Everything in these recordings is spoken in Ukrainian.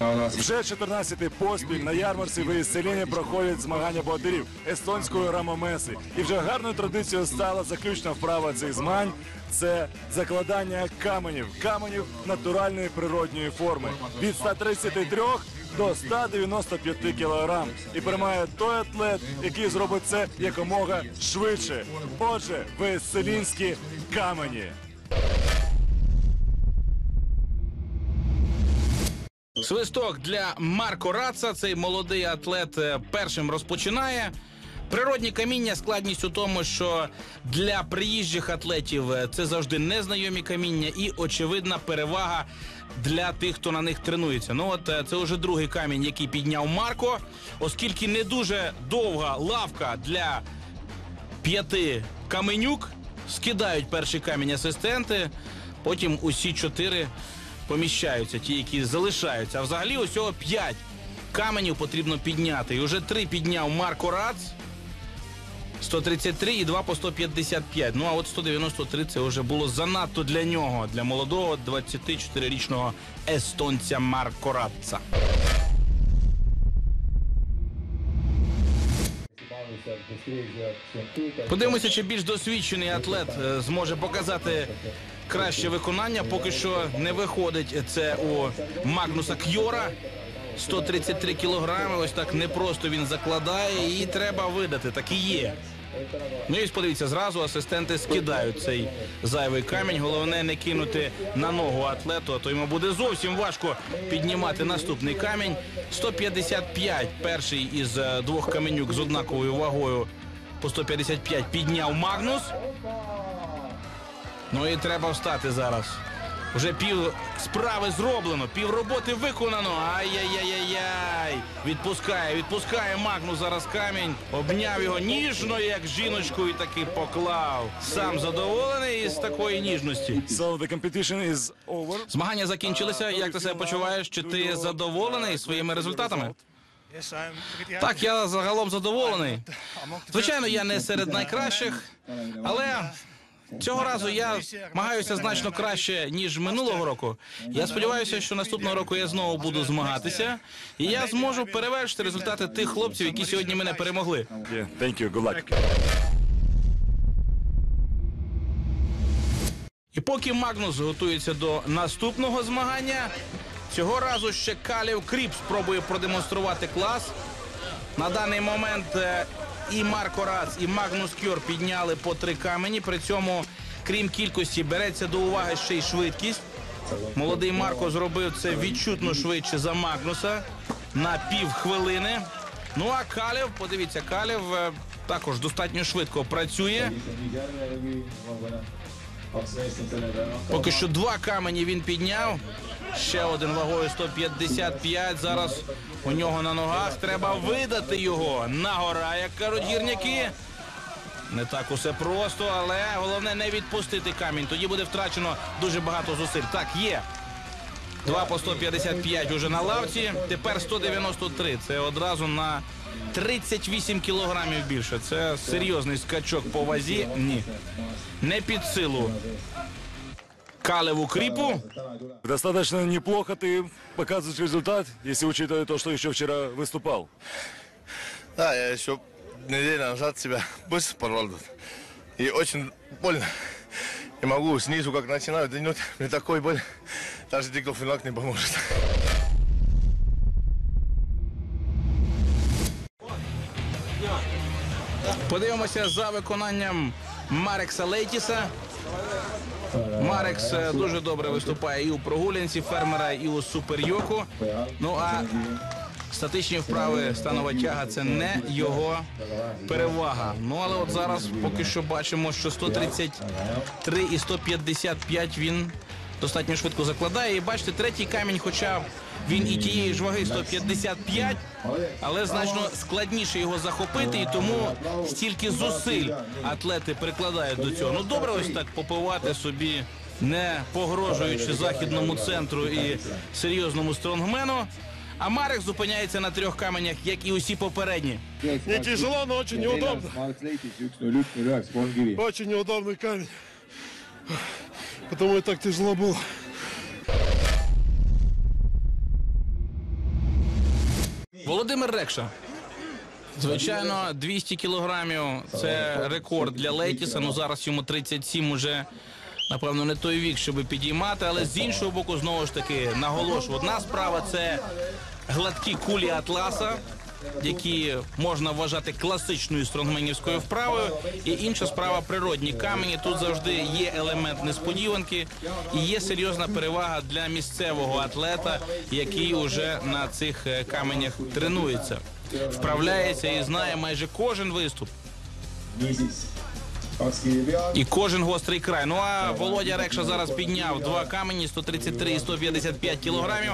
Вже 14-й поспіль на ярмарці в Селіні проходять змагання богатирів естонської рамомеси. І вже гарною традицією стала заключна вправа цих змагань. Це закладання каменів, каменів натуральної природньої форми від 133 до 195 кілограм. І перемагає той атлет, який зробить це якомога швидше. Отже, веселінські камені. Свисток для Марко Раца. Цей молодий атлет е, першим розпочинає. Природні каміння складність у тому, що для приїжджих атлетів е, це завжди незнайомі каміння і очевидна перевага для тих, хто на них тренується. Ну от е, це вже другий камінь, який підняв Марко, оскільки не дуже довга лавка для п'яти каменюк, скидають перший камінь асистенти, потім усі чотири поміщаються, ті, які залишаються. А взагалі усього п'ять каменів потрібно підняти. І вже три підняв Марко Рац. 133 і 2 по 155. Ну а от 193 це вже було занадто для нього, для молодого 24-річного естонця Марко Радца. Подивимося, чи більш досвідчений атлет е, зможе показати краще виконання. Поки що не виходить це у Магнуса Кьора. 133 кілограми. Ось так непросто він закладає, і треба видати. Так і є. Ну і подивіться, зразу асистенти скидають цей зайвий камінь. Головне не кинути на ногу атлету, а то йому буде зовсім важко піднімати наступний камінь. 155 перший із е, двох каменюк з однаковою вагою по 155 підняв Магнус. Ну і треба встати зараз. Вже пів справи зроблено, пів роботи виконано. Ай-яй-яй-яй-яй. Відпускає, відпускає Магнус зараз камінь. Обняв його ніжно, як жіночку, і таки поклав. Сам задоволений із такої ніжності. So the competition is over. Змагання закінчилися. Як ти себе почуваєш? Чи ти задоволений своїми результатами? Так, я загалом задоволений. Звичайно, я не серед найкращих, але цього разу я змагаюся значно краще ніж минулого року. Я сподіваюся, що наступного року я знову буду змагатися, і я зможу перевершити результати тих хлопців, які сьогодні мене перемогли. Yeah, thank you. Good luck. І поки Магнус готується до наступного змагання, цього разу ще Калів Кріп спробує продемонструвати клас. На даний момент е, і Марко Рац, і Магнус Кьор підняли по три камені. При цьому, крім кількості, береться до уваги ще й швидкість. Молодий Марко зробив це відчутно швидше за Магнуса на пів хвилини. Ну а Калів, подивіться, Калів е, також достатньо швидко працює. Поки що два камені він підняв. Ще один вагою 155. Зараз у нього на ногах. Треба видати його на гора, як кажуть гірняки. Не так усе просто, але головне не відпустити камінь. Тоді буде втрачено дуже багато зусиль. Так, є. Два по 155 уже на лавці. Тепер 193. Це одразу на 38 кілограмів більше. Це серйозний скачок по вазі. Ні. Не під силу. Калеву кріпу. Достаточно неплохо ты показываешь результат, если учитывая то, что еще вчера выступал. Да, я еще неделю назад себя быстро порвал тут. И очень больно. Не могу снизу, как начинаю тянуть, мне такой боль. Даже диклофенак не поможет. Подивимося за виконанням Марекса Лейтіса. Марекс е, дуже добре виступає і у прогулянці фермера, і у суперйоку. Ну а статичні вправи станова тяга це не його перевага. Ну але от зараз поки що бачимо, що 133 і 155 він достатньо швидко закладає. І бачите, третій камінь, хоча він і тієї ж ваги 155, але значно складніше його захопити, і тому стільки зусиль атлети прикладають до цього. Ну добре, ось так попивати собі, не погрожуючи західному центру і серйозному стронгмену. А Марек зупиняється на трьох каменях, як і усі попередні. Не тяжело, но очень неудобно. Очень неудобный камень. Потому и так тяжело было. Володимир Рекша. Звичайно, 200 кілограмів це рекорд для Лейтіса. Ну зараз йому 37 уже. Напевно, не той вік, щоб підіймати, але з іншого боку, знову ж таки, наголошу, одна справа це гладкі кулі атласа, які можна вважати класичною стронгменівською вправою. І інша справа природні камені. Тут завжди є елемент несподіванки і є серйозна перевага для місцевого атлета, який уже на цих е, каменях тренується, вправляється і знає майже кожен виступ. І кожен гострий край. Ну а Володя Рекша зараз підняв два камені 133 і 155 кілограмів.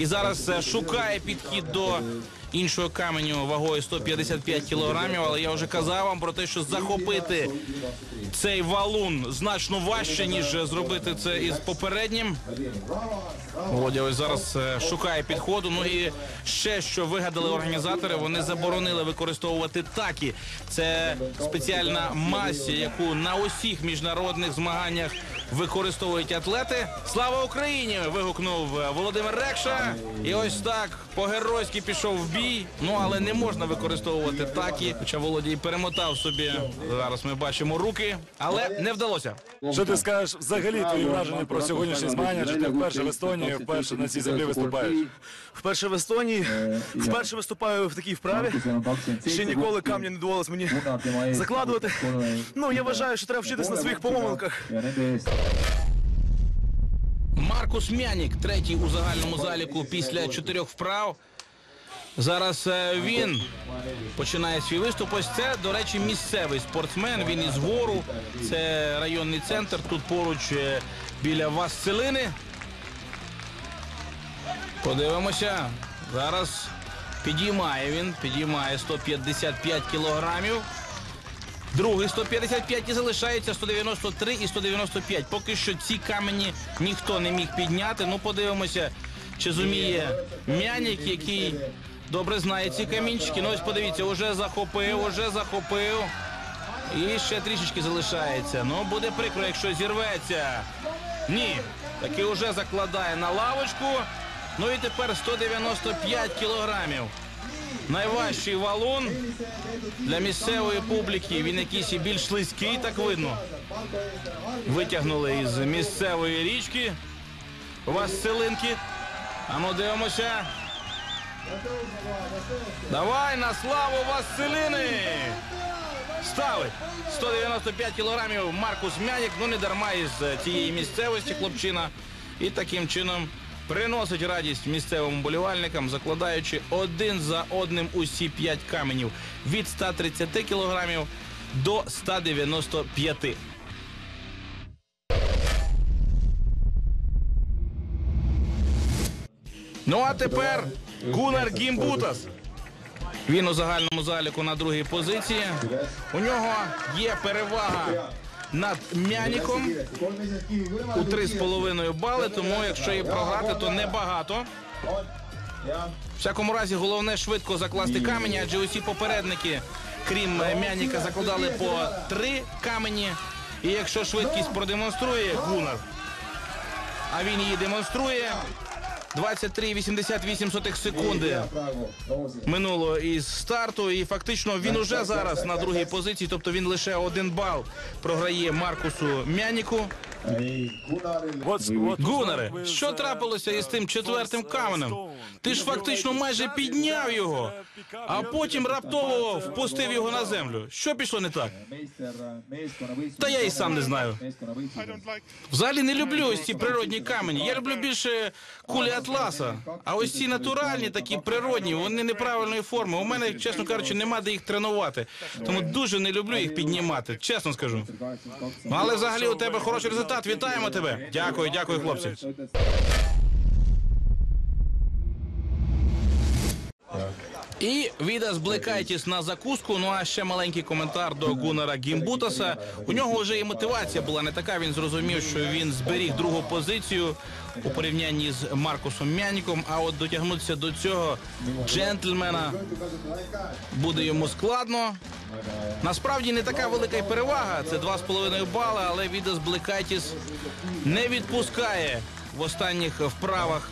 І зараз е, шукає підхід до іншого каменю вагою 155 кілограмів. Але я вже казав вам про те, що захопити цей валун значно важче, ніж зробити це із попереднім. Володя ось зараз е, шукає підходу. Ну і ще що вигадали організатори, вони заборонили використовувати такі. Це спеціальна масі, яку на усіх міжнародних змаганнях використовують атлети. Слава Україні! вигукнув е, Володимир Рекша. І ось так по-геройськи пішов в бій. Ну але не можна використовувати такі. Хоча Володя і перемотав собі. Зараз ми бачимо руки, але не вдалося. Що ти скажеш взагалі твої враження про сьогоднішні змагання? Чи ти вперше в Естонії, вперше на цій землі виступаєш? Вперше в Естонії, вперше виступаю в такій вправі. Ще ніколи камня не довелось мені закладувати. Ну, я вважаю, що треба вчитись на своїх помилках. Маркус Мянік, третій у загальному заліку після чотирьох вправ. Зараз е, він починає свій виступ. Ось це, до речі, місцевий спортсмен. Він із гору. Це районний центр. Тут поруч е, біля Васцелини. Подивимося. Зараз підіймає він. Підіймає 155 кілограмів. Другий 155 і залишається 193 і 195. Поки що ці камені ніхто не міг підняти. Ну подивимося, чи зуміє Мянік, який добре знає ці камінчики. Ну ось подивіться, уже захопив, уже захопив. І ще трішечки залишається. Ну буде прикро, якщо зірветься. Ні, таки вже закладає на лавочку. Ну і тепер 195 кілограмів. Найважчий валун для місцевої публіки. Він якийсь і більш слизький, так видно. Витягнули із місцевої річки. Василинки. А ну дивимося. Давай на славу Василини! Ставить 195 кілограмів Маркус Мянік. Ну не дарма із цієї місцевості хлопчина. І таким чином приносить радість місцевим болівальникам, закладаючи один за одним усі 5 каменів від 130 кілограмів до 195. Ну а тепер Гунар Гімбутас. Він у загальному заліку на другій позиції. У нього є перевага над Мяніком у 3,5 бали, тому якщо і програти, то небагато. В всякому разі, головне швидко закласти камені, адже усі попередники, крім Мяніка, закладали по три камені. І якщо швидкість продемонструє Гунар, а він її демонструє 23,88 секунди минуло із старту, і фактично він уже зараз на другій позиції, тобто він лише один бал програє Маркусу Мяніку. Гунаре, що трапилося із тим четвертим каменем? Ти ж фактично майже підняв його, а потім раптово впустив його на землю. Що пішло не так? Та я і сам не знаю. Взагалі не люблю ось ці природні камені. Я люблю більше кулі атласа. А ось ці натуральні, такі природні, вони неправильної форми. У мене, чесно кажучи, нема де їх тренувати. Тому дуже не люблю їх піднімати. Чесно скажу. Але взагалі у тебе хороший результат. Вітаємо тебе. Дякую, дякую, хлопці. І Відас Блекайтіс на закуску. Ну а ще маленький коментар до Гунара Гімбутаса. У нього вже і мотивація була не така. Він зрозумів, що він зберіг другу позицію у порівнянні з Маркусом Мяніком. А от дотягнутися до цього джентльмена буде йому складно. Насправді не така велика й перевага. Це 2,5 бали, але Відас Блекайтіс не відпускає в останніх вправах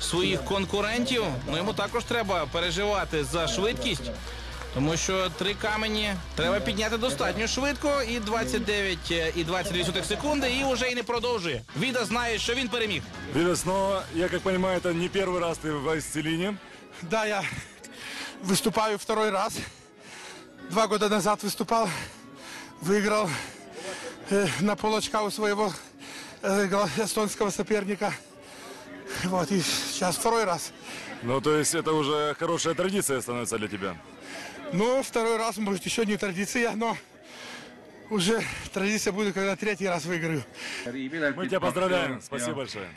своїх конкурентів. Ну йому також треба переживати за швидкість. Тому що три камені треба підняти достатньо швидко, і 29 і 22 секунди, і вже й не продовжує. Віда знає, що він переміг. Видас, но я как понимаю, это не первый раз ты в Исцелине. Да, я выступаю второй раз. Два года назад выступал, выиграл э, на полочка у своего э, гла- эстонского соперника. Вот, и сейчас второй раз. Ну, то есть это уже хорошая традиция становится для тебя. Ну, второй раз, может, еще не традиция, но уже традиция будет, когда третий раз выиграю. Мы тебя поздравляем. Спасибо большое.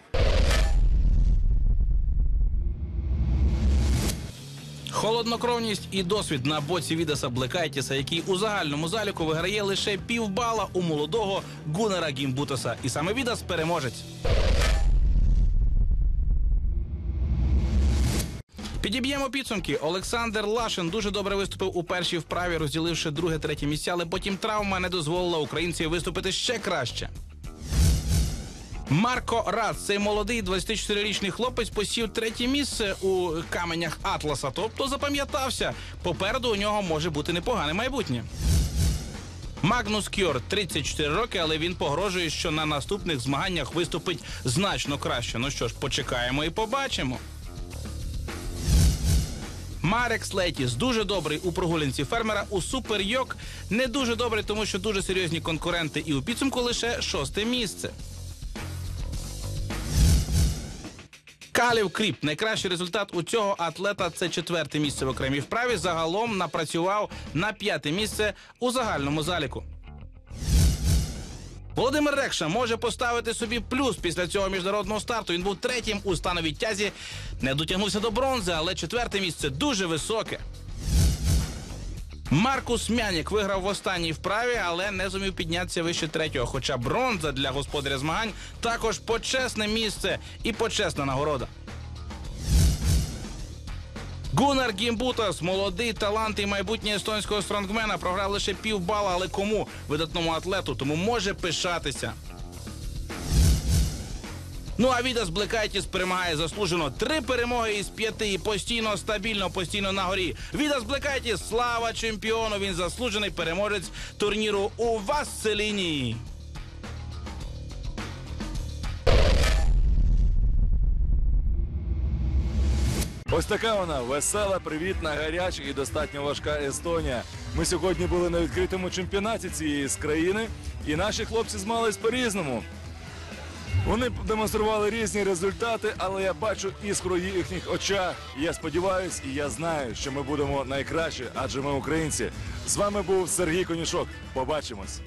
Холоднокровність і досвід на боці Відаса Блекайтіса, який у загальному заліку виграє лише півбала у молодого Гунера Гімбутаса. І саме Відас переможець. Підіб'ємо підсумки. Олександр Лашин дуже добре виступив у першій вправі, розділивши друге-третє місця, але потім травма не дозволила українцю виступити ще краще. Марко Рац, цей молодий 24-річний хлопець, посів третє місце у каменях Атласа. Тобто запам'ятався. Попереду у нього може бути непогане майбутнє. Магнус Кьор 34 роки, але він погрожує, що на наступних змаганнях виступить значно краще. Ну що ж, почекаємо і побачимо. Марек Слетіс дуже добрий у прогулянці фермера. У Супер Йок не дуже добрий, тому що дуже серйозні конкуренти, і у підсумку лише шосте місце. Калів Кріп. Найкращий результат у цього атлета це четверте місце в окремій вправі. Загалом напрацював на п'яте місце у загальному заліку. Володимир Рекша може поставити собі плюс після цього міжнародного старту. Він був третім у становій тязі. Не дотягнувся до бронзи, але четверте місце дуже високе. Маркус Мянік виграв в останній вправі, але не зумів піднятися вище третього. Хоча бронза для господаря змагань також почесне місце і почесна нагорода. Гунар Гімбутас, молодий талант і майбутнє естонського стронгмена, програв лише півбала, але кому видатному атлету, тому може пишатися. Ну а Відас Блекайтіс перемагає заслужено. Три перемоги із п'яти і постійно стабільно, постійно на горі. Відас Блекайтіс, слава чемпіону! Він заслужений переможець турніру у Васселіні. Ось така вона весела, привітна, гаряча і достатньо важка Естонія. Ми сьогодні були на відкритому чемпіонаті цієї з країни, і наші хлопці змагались по-різному. Вони демонстрували різні результати, але я бачу іскру їхніх очах. Я сподіваюся, і я знаю, що ми будемо найкраще, адже ми українці. З вами був Сергій Конюшок. Побачимось.